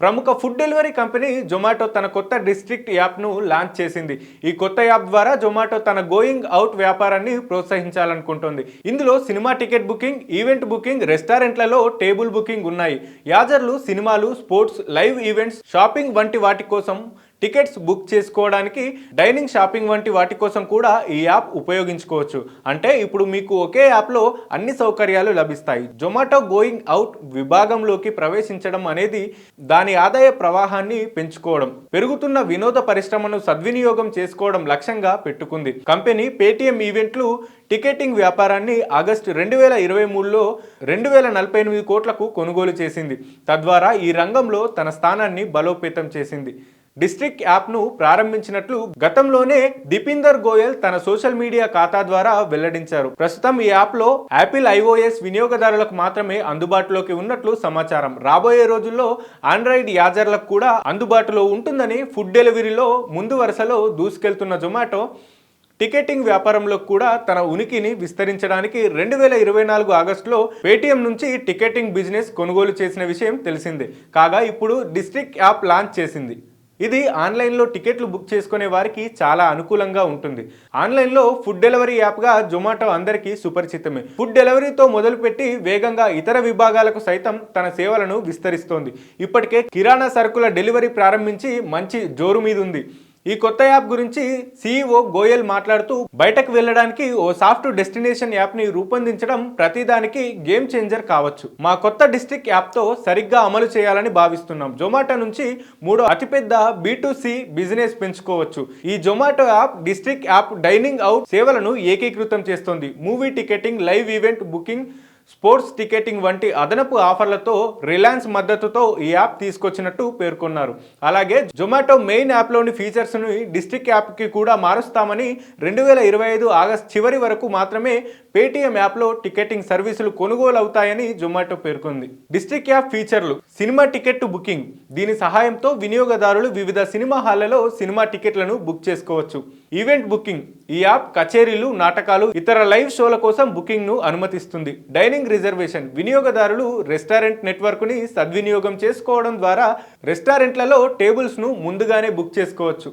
ప్రముఖ food delivery company Zomato తన కొత్త డిస్ట్రిక్ట్ యాప్ను లాంచ్ చేసింది. ఈ కొత్త యాప్ ద్వారా జొమాటో తన గోయింగ్ అవుట్ వ్యాపారాన్ని ప్రోత్సహించాలనుకుంటోంది. ఇందులో cinema ticket booking event booking రెస్టారెంట్లలో టేబుల్ బుకింగ్ ఉన్నాయి. యాజర్లు సినిమాలు స్పోర్ట్స్ లైవ్ ఈవెంట్స్ షాపింగ్ వంటి వాటి కోసం టికెట్స్ బుక్ చేసుకోవడానికి డైనింగ్ షాపింగ్ వంటి వాటి కోసం కూడా ఈ యాప్ ఉపయోగించుకోవచ్చు. అంటే ఇప్పుడు మీకు ఒకే యాప్లో అన్ని సౌకర్యాలు లభిస్తాయి. జొమాటో గోయింగ్ అవుట్ విభాగంలోకి ప్రవేశించడం అనేది దాని ఆదాయ ప్రవాహాన్ని పెంచుకోవడం పెరుగుతున్న వినోద పరిశ్రమను సద్వినియోగం చేసుకోవడం లక్ష్యంగా పెట్టుకుంది. కంపెనీ పేటీఎం ఈవెంట్లు టికెటింగ్ వ్యాపారాన్ని ఆగస్టు రెండు వేల ఇరవై మూడులో రెండు వేల నలభై ఎనిమిది కోట్లకు కొనుగోలు చేసింది. తద్వారా ఈ రంగంలో తన స్థానాన్ని బలోపేతం చేసింది. డిస్ట్రిక్ట్ యాప్ను ప్రారంభించినట్లు గతంలోనే దీపిందర్ గోయల్ తన సోషల్ మీడియా ఖాతా ద్వారా వెల్లడించారు. ప్రస్తుతం ఈ యాప్లో యాపిల్ ఐఓఎస్ వినియోగదారులకు మాత్రమే అందుబాటులోకి ఉన్నట్లు సమాచారం. రాబోయే రోజుల్లో ఆండ్రాయిడ్ యాజర్లకు కూడా అందుబాటులో ఉంటుందని ఫుడ్ డెలివరీలో ముందు వరుసలో దూసుకెళ్తున్న జొమాటో టికెటింగ్ వ్యాపారంలో కూడా తన ఉనికిని విస్తరించడానికి రెండు వేల ఇరవై నాలుగు ఆగస్టులో పేటీఎం నుంచి టికెటింగ్ బిజినెస్ కొనుగోలు చేసిన విషయం తెలిసిందే. కాగా ఇప్పుడు డిస్ట్రిక్ట్ యాప్ లాంచ్ చేసింది. ఇది ఆన్లైన్లో టికెట్లు బుక్ చేసుకునే వారికి చాలా అనుకూలంగా ఉంటుంది. ఆన్లైన్లో ఫుడ్ డెలివరీ యాప్గా జొమాటో అందరికీ సుపరిచితమే. ఫుడ్ డెలివరీతో మొదలుపెట్టి వేగంగా ఇతర విభాగాలకు సైతం తన సేవలను విస్తరిస్తోంది. ఇప్పటికే కిరాణా సరుకుల డెలివరీ ప్రారంభించి మంచి జోరు మీద ఉంది ఈ కొత్త యాప్ గురించి సీఈఓ గోయల్ మాట్లాడుతూ బయటకు వెళ్ళడానికి ఓ సాఫ్ట్ డెస్టినేషన్ యాప్ని రూపొందించడం ప్రతిదానికి గేమ్ చేంజర్ కావచ్చు. మా కొత్త డిస్ట్రిక్ట్ యాప్తో సరిగ్గా అమలు చేయాలని భావిస్తున్నాం. జొమాటో నుంచి మూడో అతిపెద్ద బీ బిజినెస్ పెంచుకోవచ్చు. ఈ Zomato app district app dining out సేవలను ఏకీకృతం చేస్తోంది. Movie ticketing live event booking sports ticketing వంటి అదనపు ఆఫర్లతో రిలయన్స్ మద్దతుతో ఈ యాప్ తీసుకొచ్చినట్టు పేర్కొన్నారు. అలాగే జొమాటో మెయిన్ యాప్లోని ఫీచర్స్ని డిస్ట్రిక్ట్ యాప్కి కూడా మారుస్తామని రెండు వేల ఇరవై ఐదు ఆగస్ట్ చివరి వరకు మాత్రమే పేటీఎం యాప్లో టికెటింగ్ సర్వీసులు కొనుగోలు అవుతాయని జొమాటో పేర్కొంది. డిస్ట్రిక్ట్ యాప్ ఫీచర్లు సినిమా టికెట్ బుకింగ్ దీని సహాయంతో వినియోగదారులు వివిధ సినిమా హాళ్ళలో సినిమా టికెట్లను బుక్ చేసుకోవచ్చు. Event booking. ఈ యాప్ కచేరీలు నాటకాలు ఇతర లైవ్ షోల కోసం బుకింగ్ను అనుమతిస్తుంది. Dining reservation. వినియోగదారులు రెస్టారెంట్ నెట్వర్క్ని సద్వినియోగం చేసుకోవడం ద్వారా రెస్టారెంట్లలో టేబుల్స్ను ముందుగానే బుక్ చేసుకోవచ్చు.